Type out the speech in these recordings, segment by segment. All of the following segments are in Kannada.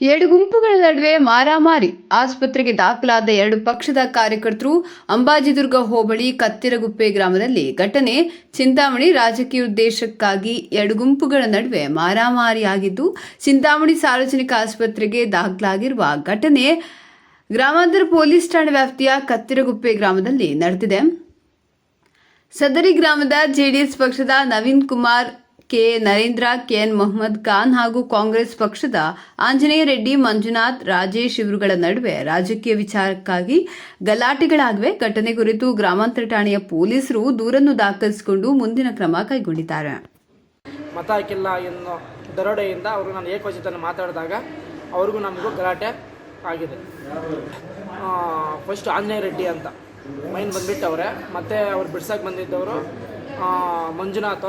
ಎರಡು ಗುಂಪುಗಳ ನಡುವೆ ಮಾರಾಮಾರಿ. ಆಸ್ಪತ್ರೆಗೆ ದಾಖಲಾದ ಎರಡು ಪಕ್ಷದ ಕಾರ್ಯಕರ್ತರು ಅಂಬಾಜಿದುರ್ಗ ಹೋಬಳಿ ಕತ್ತಿರಗುಪ್ಪೆ ಗ್ರಾಮದಲ್ಲಿ ಘಟನೆ. ಚಿಂತಾಮಣಿ ರಾಜಕೀಯ ಉದ್ದೇಶಕ್ಕಾಗಿ ಎರಡು ಗುಂಪುಗಳ ನಡುವೆ ಮಾರಾಮಾರಿಯಾಗಿದ್ದು ಚಿಂತಾಮಣಿ ಸಾರ್ವಜನಿಕ ಆಸ್ಪತ್ರೆಗೆ ದಾಖಲಾಗಿರುವ ಘಟನೆ ಗ್ರಾಮಾಂತರ ಪೊಲೀಸ್ ಠಾಣೆ ವ್ಯಾಪ್ತಿಯ ಕತ್ತಿರಗುಪ್ಪೆ ಗ್ರಾಮದಲ್ಲಿ ನಡೆದಿದೆ. ಸದರಿ ಗ್ರಾಮದ ಜೆಡಿಎಸ್ ಪಕ್ಷದ ನವೀನ್ ಕುಮಾರ್ ಕೆ. ನರೇಂದ್ರ ಕೆಎನ್ ಮೊಹಮ್ಮದ್ ಖಾನ್ ಹಾಗೂ ಕಾಂಗ್ರೆಸ್ ಪಕ್ಷದ ಆಂಜನೇಯ ರೆಡ್ಡಿ, ಮಂಜುನಾಥ್, ರಾಜೇಶ್ ಇವರುಗಳ ನಡುವೆ ರಾಜಕೀಯ ವಿಚಾರಕ್ಕಾಗಿ ಗಲಾಟೆಗಳಾಗಿವೆ. ಘಟನೆ ಕುರಿತು ಗ್ರಾಮಾಂತರ ಠಾಣೆಯ ಪೊಲೀಸರು ದೂರನ್ನು ದಾಖಲಿಸಿಕೊಂಡು ಮುಂದಿನ ಕ್ರಮ ಕೈಗೊಂಡಿದ್ದಾರೆ. ಮತ ಹಾಕಿಲ್ಲ ಎನ್ನೋ ದರೋಡೆಯಿಂದ ಅವರು ನಾನು ಏಕವಚನ ಮಾತಾಡಿದಾಗ ಅವ್ರಿಗೂ ನಮಗೂ ಗಲಾಟೆ ಆಗಿದೆ. ಫಸ್ಟ್ ಆಂಜನೇಯ ರೆಡ್ಡಿ ಅಂತ. ಮೈನ್ ಬಂದ್ಬಿಟ್ಟವ್ರೆ. ಮತ್ತು ಅವ್ರು ಬಿಡ್ಸಕ್ಕೆ ಬಂದಿದ್ದವರು ಮಂಜುನಾಥ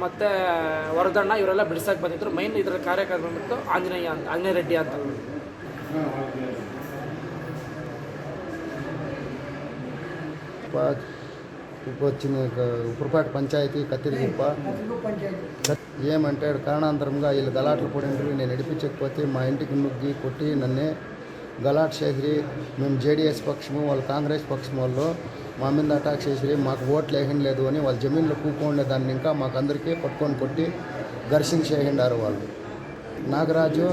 ಮತ್ತು ವರದಣ್ಣ ಇವರೆಲ್ಲ ಬಿಡ್ಸಕ್ಕೆ ಬಂದಿದ್ರು ಮೈನ್ ಇದರ ಕಾರ್ಯಕರ್ತ ಬಂದ್ಬಿಟ್ಟು ಆಂಜನೇಯ ಅಂತ ಆಂಜನೇಯ ರೆಡ್ಡಿ ಅಂತ ఉప ఉప వచ్చిన ఉప్పురపాటి పంచాయతీ కత్తిరిగుప్ప ఏమంటే కారణాంతరంగా వీళ్ళు గలాట్లు పడిండ్రు నేను నడిపించకపోతే మా ఇంటికి నుగ్గి కొట్టి నన్నే గలాట్ చేసిరి మేము జేడీఎస్ పక్షము వాళ్ళు కాంగ్రెస్ పక్షం వాళ్ళు మా మీద అటాక్ చేసి మాకు ఓట్లు వేయలేదు అని వాళ్ళ జమీన్లో కూకుండే దాన్ని ఇంకా మాకు అందరికీ పట్టుకొని కొట్టి ఘర్షణ చేయండారు వాళ్ళు. నాగరాజు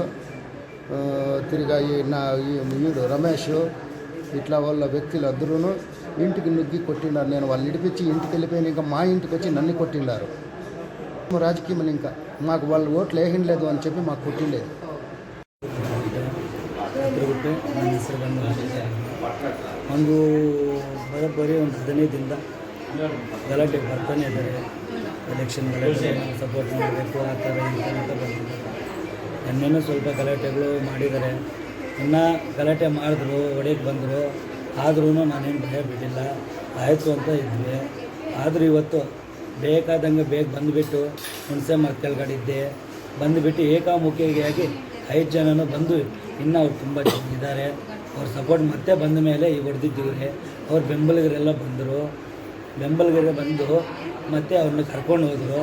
తిరిగా ఈ నా ఈడు వీడు రమేష్ ఇట్లా వాళ్ళ వ్యక్తులు అందరూ ఇంటికి నుగ్గి కొట్టిండారు. నేను వాళ్ళు ఇడిపించి ఇంటికి వెళ్ళిపోయిన ఇంకా మా ఇంటికి వచ్చి నన్ను కొట్టిండారు. రాజకీయం ఇంకా. మాకు వాళ్ళు ఓట్లు వేయలేదు అని చెప్పి మాకు కొట్టిండేది. ತಿರುಗುತ್ತೆ ನನ್ನ ಹೆಸರು ಬಂದು. ಒಂದು ಬರೋಬ್ಬರಿ ಒಂದು ಹದಿನೈದಿಂದ ಗಲಾಟೆ ಬರ್ತಾನೆ ಇದ್ದಾರೆ. ಎಲೆಕ್ಷನ್ ಗಲಾಟೆ ಸಪೋರ್ಟ್ ಮಾಡಬೇಕು, ಆ ಥರ ಅಂತ ಬಂದಿದ್ದಾರೆ ನನ್ನೇನು ಸ್ವಲ್ಪ ಗಲಾಟೆಗಳು ಮಾಡಿದ್ದಾರೆ. ಇನ್ನು ಗಲಾಟೆ ಮಾಡಿದ್ರು ಒಡೆಗೆ ಬಂದರು. ಆದ್ರೂ ನಾನೇನು ಭಯ ಬಿಟ್ಟಿಲ್ಲ. ಆಯಿತು ಅಂತ ಇದ್ದೆ ಆದರೂ ಇವತ್ತು ಬೇಕಾದಂಗೆ ಬೇಗ ಬಂದುಬಿಟ್ಟು ಹುಣಸೆ ಮರ ಕೆಳಗಡೆ ಬಂದುಬಿಟ್ಟು ಏಕಾಮುಖಿಯಾಗಿ ಐದು ಜನನೂ ಬಂದು ಇನ್ನೂ ಅವ್ರು ತುಂಬ ಜನ ಇದ್ದಾರೆ ಅವ್ರ ಸಪೋರ್ಟ್ ಮತ್ತೆ ಬಂದ ಮೇಲೆ ಈಗ ಹೊಡೆದಿದ್ದೀವ್ರಿ. ಅವ್ರ ಬೆಂಬಲಿಗರೆಲ್ಲ ಬಂದರು. ಬೆಂಬಲಿಗರೆ ಬಂದು ಮತ್ತೆ ಅವ್ರನ್ನ ಕರ್ಕೊಂಡು ಹೋದರು.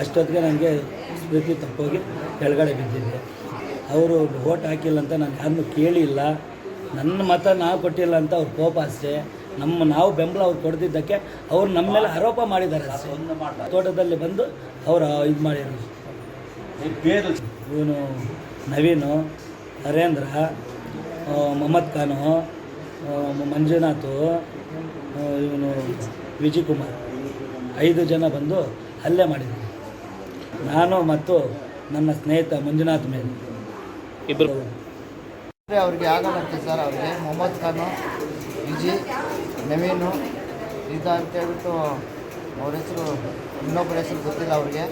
ಅಷ್ಟೊತ್ತಿಗೆ ನನಗೆ ಸ್ಮೃತಿ ತಪ್ಪೋಗಿ ಕೆಳಗಡೆ ಬಿದ್ದಿದ್ದೆ ಅವರು ಓಟ್ ಹಾಕಿಲ್ಲ ಅಂತ ನಾನು ಯಾರನ್ನೂ ಕೇಳಿಲ್ಲ. ನನ್ನ ಮತ ನಾವು ಕೊಟ್ಟಿಲ್ಲ ಅಂತ ಅವ್ರ ಕೋಪ ಅಷ್ಟೇ. ನಮ್ಮ ನಾವು ಬೆಂಬಲ ಅವ್ರು ಕೊಡ್ತಿದ್ದಕ್ಕೆ ಅವ್ರು ನಮ್ಮ ಮೇಲೆ ಆರೋಪ ಮಾಡಿದ್ದಾರೆ. ತೋಟದಲ್ಲಿ ಬಂದು ಅವರು ಇದು ಮಾಡಿರೋದು. ಇವನು ನವೀನು. ನರೇಂದ್ರ ಆ, ಮೊಹಮ್ಮದ್ ಖಾನು ಮಂಜುನಾಥು ಇವನು ವಿಜಯ್ ಕುಮಾರ್ ಐದು ಜನ ಬಂದು ಹಲ್ಲೆ ಮಾಡಿದ್ರು. ನಾನು ಮತ್ತು ನನ್ನ ಸ್ನೇಹಿತ ಮಂಜುನಾಥ್ ಮೇಲೆ. ಇಬ್ಬರು ಅವರಿಗೆ ಅವ್ರಿಗೆ ಆಗಲ್ಲಂತೆ ಸರ್ ಅವ್ರಿಗೆ ಮೊಹಮ್ಮದ್ ಖಾನು ವಿಜಿ ನವೀನು ಇದು ಅಂತ ಹೇಳ್ಬಿಟ್ಟು ಅವ್ರ ಹೆಸರು ಇನ್ನೊಬ್ಬರ ಹೆಸರು ಗೊತ್ತಿಲ್ಲ ಅವ್ರಿಗೆ.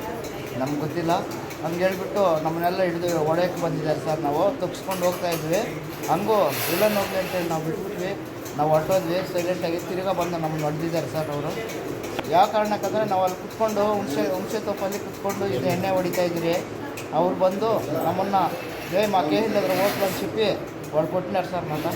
ನಮ್ಗೆ ಗೊತ್ತಿಲ್ಲ. ಹಂಗೆ ಹೇಳ್ಬಿಟ್ಟು ನಮ್ಮನ್ನೆಲ್ಲ ಹಿಡಿದು ಒಡೆಯಕ್ಕೆ ಬಂದಿದ್ದಾರೆ ಸರ್ ನಾವು. ತಪ್ಪಿಸ್ಕೊಂಡು ಹೋಗ್ತಾ ಇದ್ವಿ. ಹಂಗೂ ವಿಲನ್ ಹೋಗ್ಲಿ ಅಂತೇಳಿ ನಾವು ಬಿಟ್ಬಿಟ್ವಿ. ನಾವು ಹೊರಟೋದ್ವಿ. ಸೈಲೆಂಟಾಗಿ ತಿರ್ಗಾ ಬಂದು ನಮ್ಮನ್ನು ಹೊಡೆದಿದ್ದಾರೆ ಸರ್ ಅವರು. ಯಾವ ಕಾರಣಕ್ಕಂದರೆ ನಾವು ಅಲ್ಲಿ ಕುತ್ಕೊಂಡು ಹುಣಸೆ ಹುಣಸೆ ತಪ್ಪಲ್ಲಿ ಕುತ್ಕೊಂಡು ಇದು ಎಣ್ಣೆ ಹೊಡಿತಾ ಇದ್ರಿ ಅವ್ರು ಬಂದು ನಮ್ಮನ್ನು ಜೈ ಮಾಕೇ ಇಲ್ಲದ್ರೆ ಓಟ್ ಬಂದು ಸಿಪ್ಪಿ. ಹೊಡ್ಕೊಟ್ಟಿನಾರ ಸರ್ ನನ್ನ